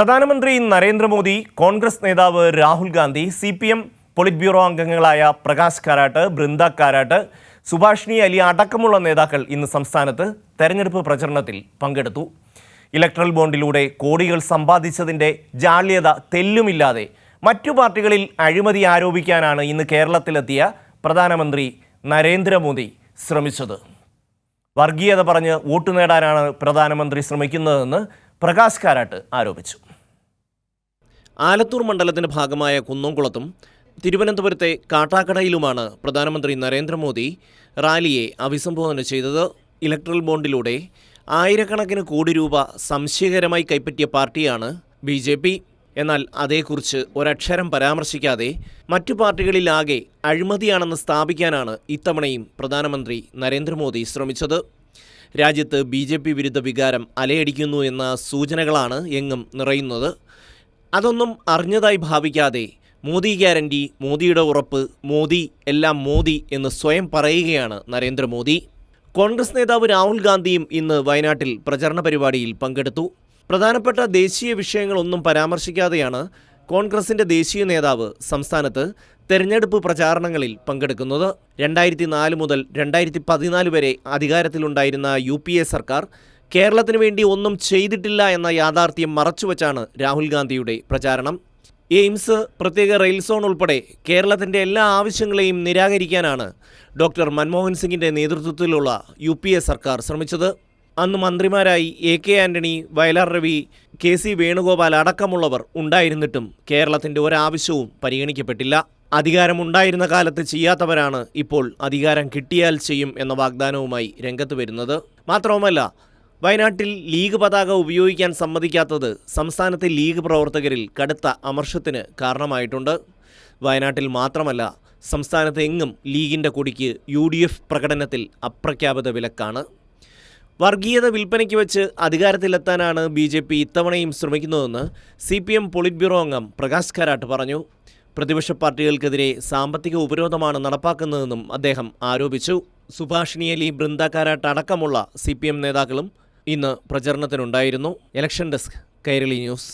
പ്രധാനമന്ത്രി നരേന്ദ്രമോദി കോൺഗ്രസ് നേതാവ് Rahul Gandhi C P M polit bureau അംഗങ്ങളായ പ്രകാശ് കാരാട്ട് ബൃന്ദ കാരാട്ട് സുഭാഷിണി അലി അടക്കമുള്ള നേതാക്കൾ ഇന്ന് സംസ്ഥാനത്ത് തെരഞ്ഞെടുപ്പ് പ്രചരണത്തിൽ പങ്കെടുത്തു. ഇലക്ട്രൽ ബോണ്ടിലൂടെ കോടികൾ സമ്പാദിച്ചതിന്റെ ജാള്യത തെല്ലുമില്ലാതെ മറ്റു പാർട്ടികളിൽ അഴിമതി ആരോപിക്കാനാണ് ഇന്ന് കേരളത്തിലെത്തിയ പ്രധാനമന്ത്രി നരേന്ദ്രമോദി ശ്രമിച്ചത്. വർഗീയത പറഞ്ഞ് വോട്ട് നേടാനാണ് പ്രധാനമന്ത്രി ശ്രമിക്കുന്നതെന്ന് പ്രകാശ് കാരാട്ട് ആരോപിച്ചു. ആലത്തൂർ മണ്ഡലത്തിന്റെ ഭാഗമായ കുന്നംകുളത്തും തിരുവനന്തപുരത്തെ കാട്ടാക്കടയിലുമാണ് പ്രധാനമന്ത്രി നരേന്ദ്രമോദി റാലിയെ അഭിസംബോധന ചെയ്തത്. ഇലക്ട്രൽ ബോണ്ടിലൂടെ ആയിരക്കണക്കിന് കോടി രൂപ സംശയകരമായി കൈപ്പറ്റിയ പാർട്ടിയാണ് ബി ജെ പി. എന്നാൽ അതേക്കുറിച്ച് ഒരക്ഷരം പരാമർശിക്കാതെ മറ്റു പാർട്ടികളിലാകെ അഴിമതിയാണെന്ന് സ്ഥാപിക്കാനാണ് ഇത്തവണയും പ്രധാനമന്ത്രി നരേന്ദ്രമോദി ശ്രമിച്ചത്. രാജ്യത്ത് ബി ജെ പി വിരുദ്ധ വികാരം അലയടിക്കുന്നു എന്ന സൂചനകളാണ് എങ്ങും നിറയുന്നത്. അതൊന്നും അറിഞ്ഞതായി ഭാവിക്കാതെ മോദി ഗ്യാരണ്ടി മോദിയുടെ ഉറപ്പ് മോദി എല്ലാം മോദി എന്ന് സ്വയം പറയുകയാണ് നരേന്ദ്രമോദി. കോൺഗ്രസ് നേതാവ് രാഹുൽ ഗാന്ധിയും ഇന്ന് വയനാട്ടിൽ പ്രചരണ പരിപാടിയിൽ പങ്കെടുത്തു. പ്രധാനപ്പെട്ട ദേശീയ വിഷയങ്ങളൊന്നും പരാമർശിക്കാതെയാണ് കോൺഗ്രസിന്റെ ദേശീയ നേതാവ് സംസ്ഥാനത്ത് തെരഞ്ഞെടുപ്പ് പ്രചാരണങ്ങളിൽ പങ്കെടുക്കുന്നത്. രണ്ടായിരത്തി നാല് മുതൽ രണ്ടായിരത്തി പതിനാല് വരെ അധികാരത്തിലുണ്ടായിരുന്ന യു പി എ സർക്കാർ കേരളത്തിന് വേണ്ടി ഒന്നും ചെയ്തിട്ടില്ല എന്ന യാഥാർത്ഥ്യം മറച്ചുവെച്ചാണ് രാഹുൽ ഗാന്ധിയുടെ പ്രചാരണം. എയിംസ് പ്രത്യേക റെയിൽ സോൺ ഉൾപ്പെടെ കേരളത്തിന്റെ എല്ലാ ആവശ്യങ്ങളെയും നിരാകരിക്കാനാണ് ഡോക്ടർ മൻമോഹൻ സിംഗിന്റെ നേതൃത്വത്തിലുള്ള യു പി എ സർക്കാർ ശ്രമിച്ചത്. അന്ന് മന്ത്രിമാരായി A K Antony Vayalar Ravi K C Venugopal അടക്കമുള്ളവർ ഉണ്ടായിരുന്നിട്ടും കേരളത്തിന്റെ ഒരാവശ്യവും പരിഗണിക്കപ്പെട്ടില്ല. അധികാരമുണ്ടായിരുന്ന കാലത്ത് ചെയ്യാത്തവരാണ് ഇപ്പോൾ അധികാരം കിട്ടിയാൽ ചെയ്യും എന്ന വാഗ്ദാനവുമായി രംഗത്ത് വരുന്നത്. മാത്രവുമല്ല വയനാട്ടിൽ ലീഗ് പതാക ഉപയോഗിക്കാൻ സമ്മതിക്കാത്തത് സംസ്ഥാനത്തെ ലീഗ് പ്രവർത്തകരിൽ കടുത്ത അമർഷത്തിന് കാരണമായിട്ടുണ്ട്. വയനാട്ടിൽ മാത്രമല്ല സംസ്ഥാനത്ത് എങ്ങും ലീഗിന്റെ കൊടിക്ക് യു ഡി എഫ് പ്രകടനത്തിൽ അപ്രഖ്യാപിത വിലക്കാണ്. വർഗീയത വിൽപ്പനയ്ക്ക് വെച്ച് അധികാരത്തിലെത്താനാണ് ബി ജെ പി ഇത്തവണയും ശ്രമിക്കുന്നതെന്ന് C P M polit bureau അംഗം പ്രകാശ് കാരാട്ട് പറഞ്ഞു. പ്രതിപക്ഷ പാർട്ടികൾക്കെതിരെ സാമ്പത്തിക ഉപരോധമാണ് നടപ്പാക്കുന്നതെന്നും അദ്ദേഹം ആരോപിച്ചു. സുഭാഷിണി അലി ബൃന്ദ കാരാട്ട് അടക്കമുള്ള സി പി എം നേതാക്കളും ഇന്ന് പ്രചരണത്തിനുണ്ടായിരുന്നു. Election desk Kairali news